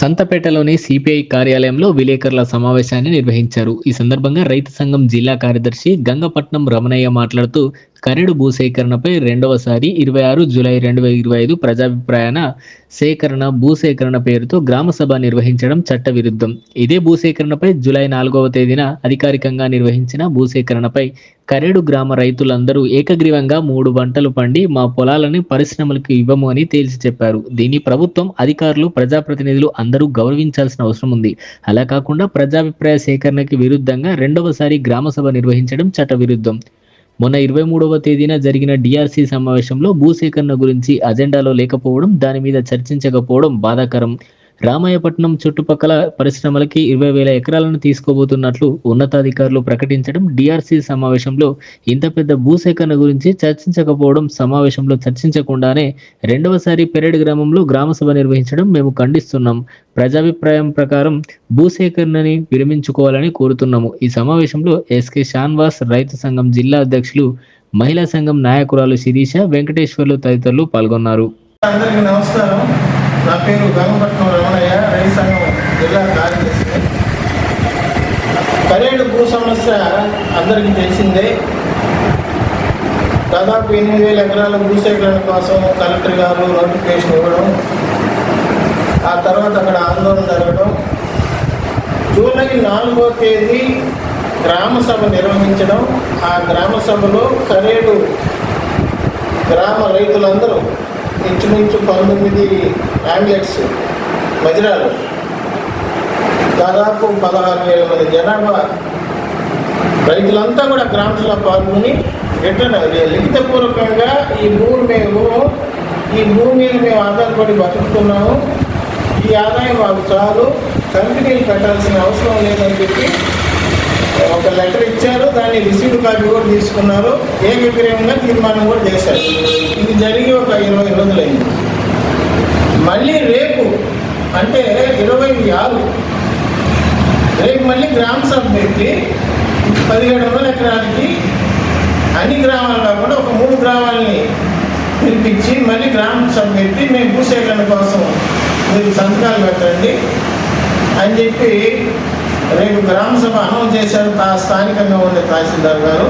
సంతపేటలోని CPI కార్యాలయంలో విలేకరుల సమావేశాన్ని నిర్వహించారు. ఈ సందర్భంగా రైతు సంఘం జిల్లా కార్యదర్శి గంగపట్నం రమణయ్య మాట్లాడుతూ కరెడు భూసేకరణపై రెండవసారి ఇరవై ఆరు జూలై రెండు వేల ఇరవై ఐదు ప్రజాభిప్రాయాన సేకరణ భూసేకరణ పేరుతో గ్రామ సభ నిర్వహించడం చట్టవిరుద్ధం. ఇదే భూసేకరణపై జూలై నాలుగవ తేదీన అధికారికంగా నిర్వహించిన భూసేకరణపై కరేడు గ్రామ రైతులందరూ ఏకగ్రీవంగా మూడు వంటలు పండి మా పొలాలని పరిశ్రమలకు ఇవ్వము అని తేల్చి చెప్పారు. దీన్ని ప్రభుత్వం అధికారులు ప్రజాప్రతినిధులు అందరూ గౌరవించాల్సిన అవసరం ఉంది. అలా కాకుండా ప్రజాభిప్రాయ సేకరణకి విరుద్ధంగా రెండవసారి గ్రామ సభ నిర్వహించడం చట్టవిరుద్ధం. మొన్న ఇరవై మూడవ తేదీన జరిగిన డిఆర్సీ సమావేశంలో భూసేకరణ గురించి అజెండాలో లేకపోవడం దాని మీద చర్చించకపోవడం బాధాకరం. రామాయపట్నం చుట్టుపక్కల పరిశ్రమలకి ఇరవై వేల ఎకరాలను తీసుకోబోతున్నట్లు ఉన్నతాధికారులు ప్రకటించడం డిఆర్సీ సమావేశంలో ఇంత పెద్ద భూసేకరణ గురించి చర్చించకపోవడం సమావేశంలో చర్చించకుండానే రెండవసారి పెరేడ్ గ్రామంలో గ్రామ సభ నిర్వహించడం మేము ఖండిస్తున్నాం. ప్రజాభిప్రాయం ప్రకారం భూసేకరణని విరమించుకోవాలని కోరుతున్నాము. ఈ సమావేశంలో ఎస్కే షాన్వాస్ రైతు సంఘం జిల్లా అధ్యక్షులు మహిళా సంఘం నాయకురాలు శిరీష వెంకటేశ్వర్లు తదితరులు పాల్గొన్నారు. అందరికీ నమస్కారం. నా పేరు గంగపట్నం రమణయ్య సంఘం జిల్లా కార్యదర్శి కరేడు భూ సమస్య అందరికీ తెలిసిందే దాదాపు ఎనిమిది వేల ఎకరాల భూసేకరణ కోసం కలెక్టర్ గారు నోటిఫికేషన్ ఇవ్వడం ఆ తర్వాత అక్కడ ఆందోళన జరగడం జూలై నాలుగో తేదీ గ్రామ సభ నిర్వహించడం ఆ గ్రామ సభలో కరేడు గ్రామ రైతులందరూ ఇంచుమించు పంతొమ్మిది ఆంగ్లెట్స్ మదిరాలు దాదాపు పదహారు వేల మంది జనాభా. రైతులంతా కూడా గ్రామంలో పాల్గొని రిటర్న్ లిఖితపూర్వకంగా ఈ భూమి మేము ఈ భూమి మీద మేము ఆధారపడి బతుకుతున్నాము. ఈ ఆదాయం మాకు చాలు. కంపెనీలు పెట్టాల్సిన అవసరం లేదని చెప్పి ఒక లెటర్ ఇచ్చారు. దాన్ని రిసీవ్డ్ కాపీ కూడా తీసుకున్నారు. ఏకగ్రీవంగా తీర్మానం కూడా చేశారు. ఇది జరిగి ఒక ఇరవై రోజులైంది. మళ్ళీ రేపు అంటే ఇరవై ఆరు. రేపు మళ్ళీ గ్రామ సభ పెట్టి పదిహేడు వందల ఎకరానికి అన్ని గ్రామాలు కాకుండా ఒక మూడు గ్రామాలని పిలిపించి మళ్ళీ గ్రామ సభ పెట్టి మేము భూసేకరణ కోసం మీరు సంతకాలు పెట్టండి అని చెప్పి రేపు గ్రామ సభ అనౌన్స్ చేశారు తా స్థానికంగా ఉండే తహసీల్దార్ గారు.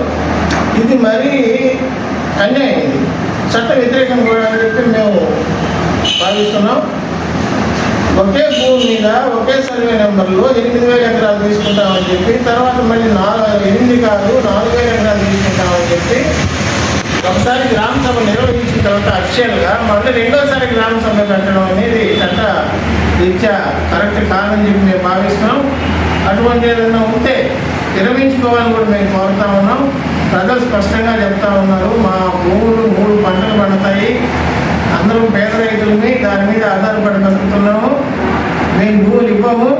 ఇది మరీ అన్యాయం చట్ట వ్యతిరేకం కూడా చెప్పి మేము భావిస్తున్నాం. ఒకే భూమి మీద ఒకే సర్వే నెంబర్లో ఎనిమిది వేల ఎకరాలు తీసుకుంటామని చెప్పి తర్వాత మళ్ళీ నాలుగు ఎనిమిది కాదు నాలుగు వేల ఎకరాలు తీసుకుంటామని చెప్పి ఒకసారి గ్రామ సభ నిర్వహించిన తర్వాత అఫిషియల్గా మళ్ళీ రెండోసారి గ్రామ సభ పెట్టడం అనేది చట్ట రీత్యా కరెక్ట్ కాదని చెప్పి మేము భావిస్తున్నాం. అటువంటి ఏదైనా ఉంటే విరమించుకోవాలని కూడా మేము కోరుతా ఉన్నాం. ప్రజలు స్పష్టంగా చెప్తా ఉన్నారు మా భూములు మూడు పంటలు పండుతాయి. అందరూ పేద రైతులని దాని మీద ఆధారపడి బతుకుతున్నాము మేము భూములు ఇవ్వము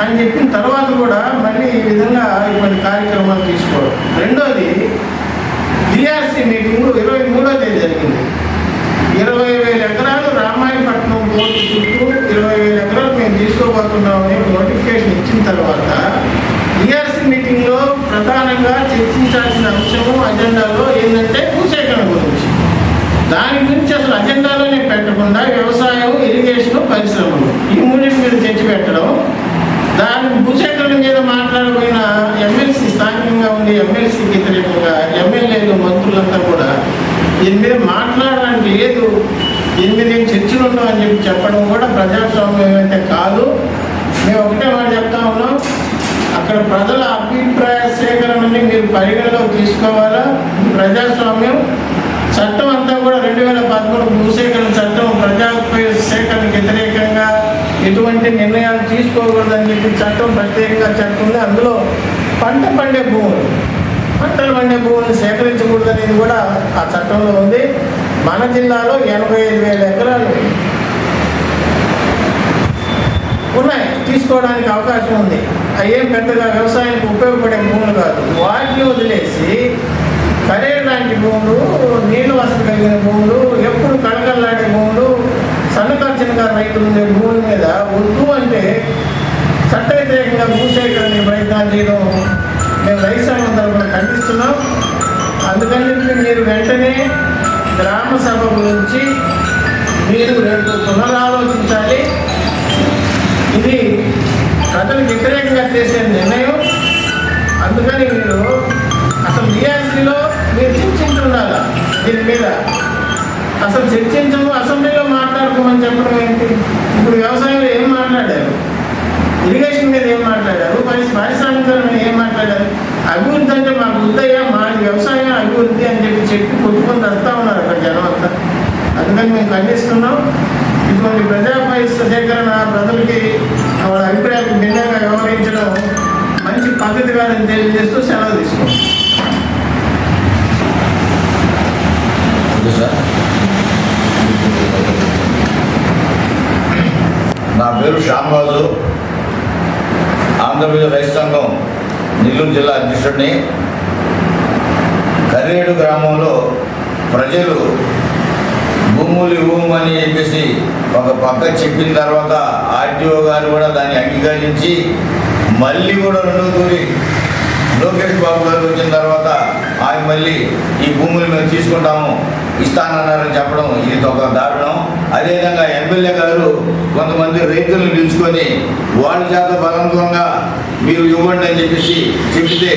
అని చెప్పిన తర్వాత కూడా మళ్ళీ ఈ విధంగా ఇటువంటి కార్యక్రమాలు తీసుకోవడం. రెండోది డిఆర్సీ మీటింగ్ ఇరవై మూడో తేదీ జరిగింది. ఇరవై వేల ఎకరాలు రామాయణపట్నం పోర్టు చుట్టూ ఇరవై వేల ఎకరాలు మేము తీసుకోబోతున్నామని నోటిఫికేషన్ ఇచ్చిన తర్వాత డిఆర్సీ మీటింగ్లో ప్రధానంగా చర్చించాల్సిన అంశము అజెండాలో ఏంటంటే భూసేకరణ గురించి. దాని గురించి అసలు అజెండాలోనే పెట్టకుండా వ్యవసాయం ఇరిగేషన్ పరిశ్రమలు. ఈ మూడు మీద చర్చ పెట్టడం దాని భూసేకరణ మీద మాట్లాడబోయిన ఎమ్మెల్సీ స్థానికంగా ఉండే ఎమ్మెల్సీకి వ్యతిరేకంగా ఎమ్మెల్యేలు మంత్రులంతా కూడా దీని మీద మాట్లాడడానికి లేదు దీని మీద ఏం చర్చలు ఉండవు అని చెప్పి చెప్పడం కూడా ప్రజాస్వామ్యం అయితే కాదు. మేము ఒకటే మాట చెప్తా ఉన్నాం. అక్కడ ప్రజల అభిప్రాయ సేకరణని మీరు పరిగణలోకి తీసుకోవాలా? ప్రజాస్వామ్యం. చట్టం అంతా కూడా రెండు వేల పదమూడు భూసేకరణ చట్టం ప్రజాభిప్రాయ సేకరణకు వ్యతిరేకంగా ఎటువంటి నిర్ణయాలు తీసుకోకూడదని చెప్పి చట్టం ప్రత్యేకంగా చట్టం ఉంది అందులో పంట పండే భూములు పంటలు పండే భూములను సేకరించకూడదనేది కూడా ఆ చట్టంలో ఉంది. మన జిల్లాలో ఎనభై ఐదు వేల ఎకరాలు ఉన్నాయి తీసుకోవడానికి అవకాశం ఉంది. అయ్యేం పెద్దగా వ్యవసాయానికి ఉపయోగపడే భూములు కాదు. వాటిని వదిలేసి కరేరు లాంటి భూములు నీళ్ళు వసతి కలిగిన భూములు ఎప్పుడు కళకళలాడే భూములు సన్నకార్చనగా రైతులు ఉండే భూముల మీద వద్దు అంటే చట్ట వ్యతిరేకంగా భూసేకరణ ప్రయత్నాలు చేయడం మేము రైతాంగం తరఫున ఖండిస్తున్నాం. అందుకని మీరు వెంటనే గ్రామ సభ గురించి మీరు రేపు పునరాలోచించాలి. ఇది ప్రజలకు వ్యతిరేకంగా చేసే నిర్ణయం. అందుకని మీరు అసలు బీఆర్సీలో మీరు చర్చించుండాలి? దీని మీద అసలు చర్చించము అసెంబ్లీలో మాట్లాడుకోమని చెప్పడం ఏంటి? ఇప్పుడు వ్యవసాయంలో ఏం మాట్లాడారు? ఇరిగేషన్ మీద ఏం మాట్లాడారు? మరి పారిశ్రామికరణ మీద ఏం మాట్లాడారు? అభివృద్ధి అంటే మాకు వద్దయ్యా మా వ్యవసాయం అభివృద్ధి అని చెప్పి చెప్పి కొట్టుకొని వస్తూ ఉన్నారు అక్కడ జనం అంతా. అందుకని మేము ఖండిస్తున్నాం. ఇటువంటి ప్రజాపాయ సేకరణ ప్రజలకి వాళ్ళ అభిప్రాయాలకు భిన్నంగా వ్యవహరించడం మంచి పద్ధతి కాదని తెలియజేస్తూ సెలవు తీసుకుంటాం ఓకే సార్. నా పేరు శ్యామరాజు. ఆంధ్రప్రదేశ్ రైతు సంఘం నెల్లూరు జిల్లా అధ్యక్షుడిని. కర్రేడు గ్రామంలో ప్రజలు భూములు ఇవ్వమని చెప్పేసి ఒక పక్క చెప్పిన తర్వాత ఆర్టీఓ గారు కూడా దాన్ని అంగీకరించి మళ్ళీ కూడా రెండో తూరి లోకేష్ బాబు గారు వచ్చిన తర్వాత ఆయన మళ్ళీ ఈ భూములు మేము తీసుకుంటాము ఇస్తానన్నారని చెప్పడం ఇది ఒక దారుణం. అదేవిధంగా ఎమ్మెల్యే గారు కొంతమంది రైతులను పిలుచుకొని వాళ్ళ చేత బలవంతంగా మీరు ఇవ్వండి అని చెప్పేసి చెప్తే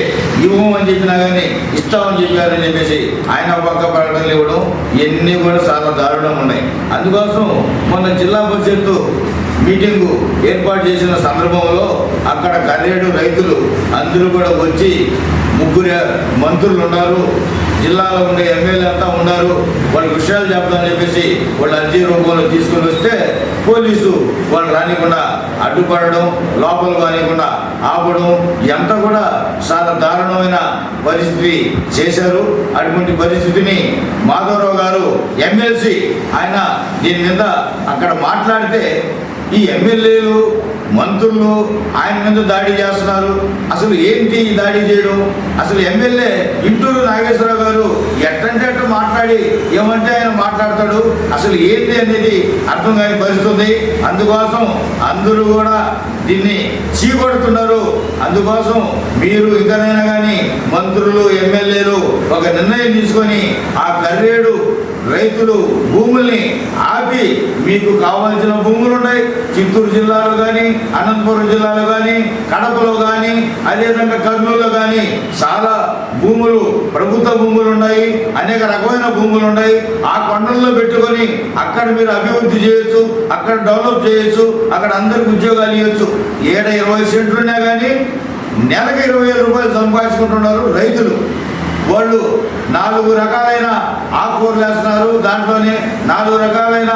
ఇవ్వమని చెప్పినా కానీ ఇస్తామని చెప్పారని చెప్పేసి ఆయన పక్క ప్రకటనలు ఇవ్వడం ఇవన్నీ కూడా చాలా దారుణం ఉన్నాయి. అందుకోసం మొన్న జిల్లా పరిషత్తు మీటింగు ఏర్పాటు చేసిన సందర్భంలో అక్కడ కర్రేడు రైతులు అందరూ కూడా వచ్చి ముగ్గురు మంత్రులు ఉన్నారు. జిల్లాలో ఉండే ఎమ్మెల్యే అంతా ఉన్నారు. వాళ్ళ విషయాలు చెప్తామని చెప్పేసి వాళ్ళు అర్జీ రూపంలో తీసుకుని వస్తే పోలీసు వాళ్ళు రానికుండా అడ్డుపడడం లోపల రానికుండా ఆపడం ఎంత కూడా చాలా దారుణమైన పరిస్థితి చేశారు. అటువంటి పరిస్థితిని మాధవరావు గారు ఎమ్మెల్సీ ఆయన దీని మీద అక్కడ మాట్లాడితే ఈ ఎమ్మెల్యేలు మంత్రులు ఆయన మీద దాడి చేస్తున్నారు. అసలు ఏంటి ఈ దాడి చేయడం? అసలు ఎమ్మెల్యే ఇంటూరు నాగేశ్వరరావు గారు ఎట్టంటే అట్ట మాట్లాడి ఏమంటే ఆయన మాట్లాడతాడు? అసలు ఏంటి అనేది అర్థం కాని పరిస్థితుంది అందుకోసం అందరూ కూడా దీన్ని చీకొడుతున్నారు. అందుకోసం మీరు ఇంకనైనా కానీ మంత్రులు ఎమ్మెల్యేలు ఒక నిర్ణయం తీసుకొని ఆ కర్రేడు రైతులు భూముల్ని ఆపి మీకు కావాల్సిన భూములు ఉన్నాయి చిత్తూరు జిల్లాలో కానీ అనంతపురం జిల్లాలో కానీ కడపలో కానీ అదేవిధంగా కర్నూలులో కానీ చాలా భూములు ప్రభుత్వ భూములు ఉన్నాయి అనేక రకమైన భూములు ఉన్నాయి ఆ కొండల్లో పెట్టుకొని అక్కడ మీరు అభివృద్ధి చేయొచ్చు అక్కడ డెవలప్ చేయొచ్చు అక్కడ అందరికి ఉద్యోగాలు ఇవ్వచ్చు. ఏడ ఇరవై సెంట్లున్నా కానీ నెలకు ఇరవై వేల రూపాయలు సంపాదించుకుంటున్నారు రైతులు. వాళ్ళు నాలుగు రకాలైన ఆకుకూరలు వేస్తున్నారు దాంట్లోనే నాలుగు రకాలైన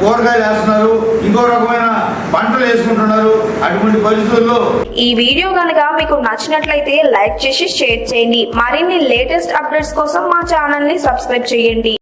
కూరగాయలు వేస్తున్నారు ఇంకో రకమైన పంటలు వేసుకుంటున్నారు అటువంటి పరిస్థితుల్లో ఈ వీడియో కనుక మీకు నచ్చినట్లయితే లైక్ చేసి షేర్ చేయండి. మరిన్ని లేటెస్ట్ అప్డేట్స్ కోసం మా ఛానల్ని సబ్స్క్రైబ్ చేయండి.